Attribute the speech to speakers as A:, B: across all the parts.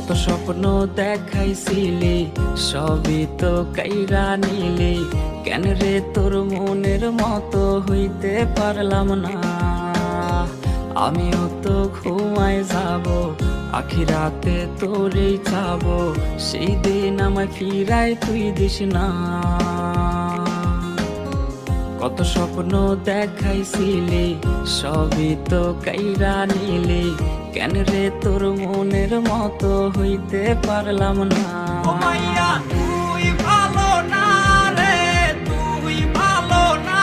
A: কত স্বপ্ন দেখাইছিলি, সবই তো কাইরা নিলি। কেন রে তোর মনের মতো হইতে পারলাম না? আমিও তো ঘুমায় যাব, আখি আখিরাতে তোরেই চাব, সেই দিন আমায় ফিরায় তুই দিস না। কত স্বপ্ন দেখাইছিলি, সবই তো কাইরা নিলি। কেন রে তোর মনের মতো হইতে পারলাম না?
B: তুই ভালো না রে, তুই ভালো না।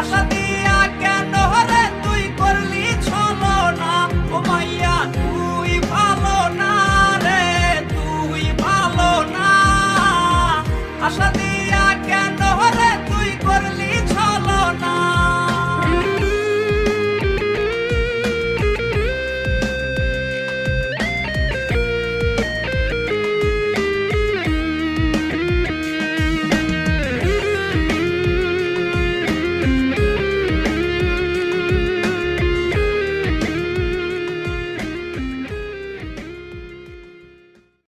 B: আশা দিয়া কেন রে তুই করলি ছলো না? ও মাইয়া, তুই ভালো না রে, তুই ভালো না। আশা